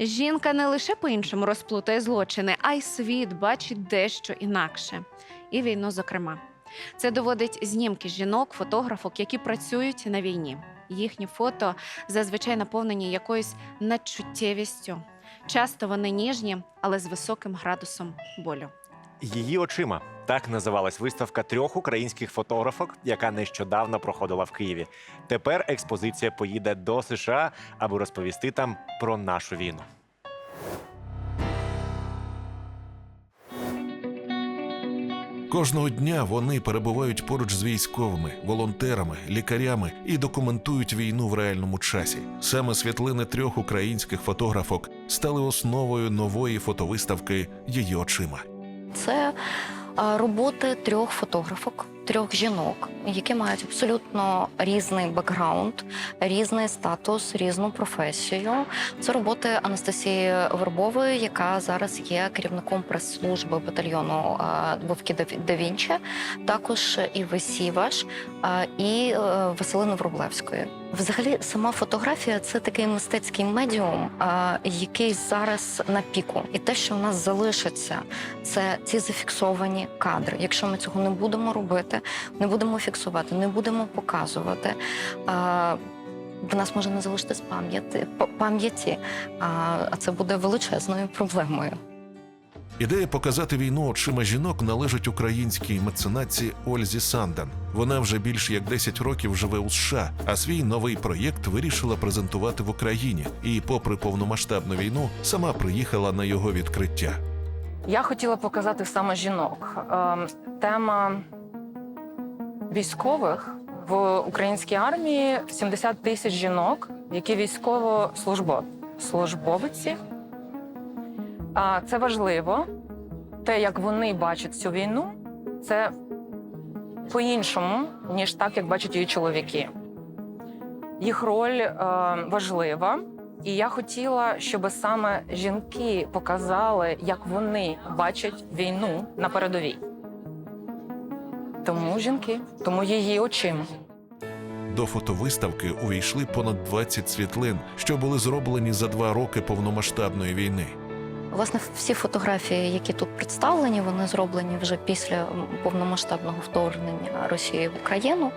Жінка не лише по-іншому розплутає злочини, а й світ бачить дещо інакше. І війну, зокрема. Це доводить знімки жінок, фотографок, які працюють на війні. Їхні фото зазвичай наповнені якоюсь надчуттєвістю. Часто вони ніжні, але з високим градусом болю. Її очима так називалась виставка трьох українських фотографок, яка нещодавно проходила в Києві. Тепер експозиція поїде до США, аби розповісти там про нашу війну. Кожного дня вони перебувають поруч з військовими, волонтерами, лікарями і документують війну в реальному часі. Саме світлини трьох українських фотографок стали основою нової фотовиставки її очима. Це а, роботи трьох фотографок, трьох жінок, які мають абсолютно різний бекграунд, різний статус, різну професію. Це роботи Анастасії Вербової, яка зараз є керівником прес-служби батальйону а, Вовки да також Іви Сіваш а, і е, Василини Врублевської. Взагалі, сама фотографія це такий мистецький медіум, який зараз на піку, і те, що в нас залишиться, це ці зафіксовані кадри. Якщо ми цього не будемо робити, не будемо фіксувати, не будемо показувати. А, в нас може не залишитись пам'яті, пам'яті, а, а це буде величезною проблемою. Ідея показати війну очима жінок належить українській меценатці Ользі Сандан. Вона вже більш як 10 років живе у США, а свій новий проєкт вирішила презентувати в Україні. І, попри повномасштабну війну, сама приїхала на його відкриття. Я хотіла показати саме жінок. Ем, Тема військових в українській армії 70 тисяч жінок, які військовослужбовиці. А Це важливо. Те, як вони бачать цю війну, це по-іншому, ніж так, як бачать її чоловіки. Їх роль е, важлива. І я хотіла, щоб саме жінки показали, як вони бачать війну на передовій. Тому жінки, тому її очима. До фотовиставки увійшли понад 20 світлин, що були зроблені за два роки повномасштабної війни. Власне, всі фотографії, які тут представлені, вони зроблені вже після повномасштабного вторгнення Росії в Україну.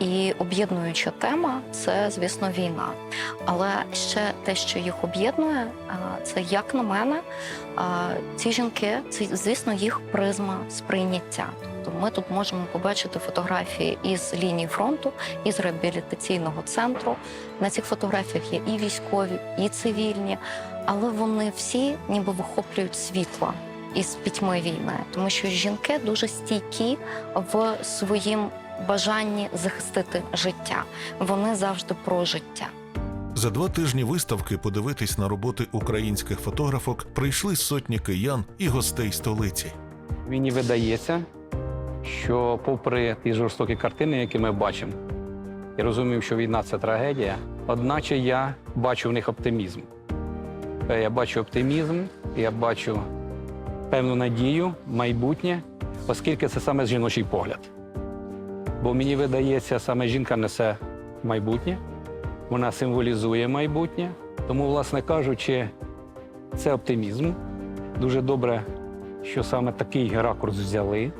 І об'єднуюча тема це, звісно, війна. Але ще те, що їх об'єднує, це як на мене, ці жінки, це, звісно, їх призма сприйняття. Тобто ми тут можемо побачити фотографії із лінії фронту, із реабілітаційного центру. На цих фотографіях є і військові, і цивільні але вони всі ніби вихоплюють світло із пітьми війни, тому що жінки дуже стійкі в своїм бажанні захистити життя. Вони завжди про життя. За два тижні виставки подивитись на роботи українських фотографок прийшли сотні киян і гостей столиці. Мені видається, що попри ті жорстокі картини, які ми бачимо, я розумію, що війна це трагедія, одначе я бачу в них оптимізм. Е, Я бачу оптимізм, я бачу певну надію, майбутнє, оскільки це саме жіночий погляд. Бо мені видається, саме жінка несе майбутнє, вона символізує майбутнє. Тому, власне кажучи, це оптимізм. Дуже добре, що саме такий ракурс взяли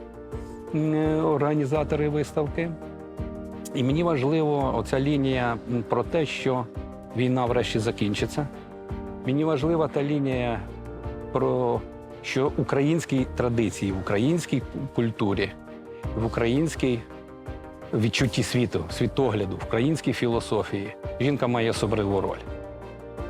організатори виставки. І мені важливо оця лінія про те, що війна врешті закінчиться. Мені важлива та лінія про що українські традиції, в українській культурі, в українській відчутті світу, світогляду, в українській філософії жінка має особливу роль.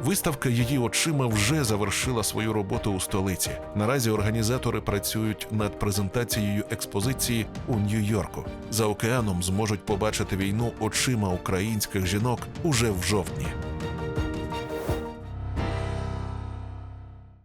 Виставка її очима вже завершила свою роботу у столиці. Наразі організатори працюють над презентацією експозиції у Нью-Йорку. За океаном зможуть побачити війну очима українських жінок уже в жовтні.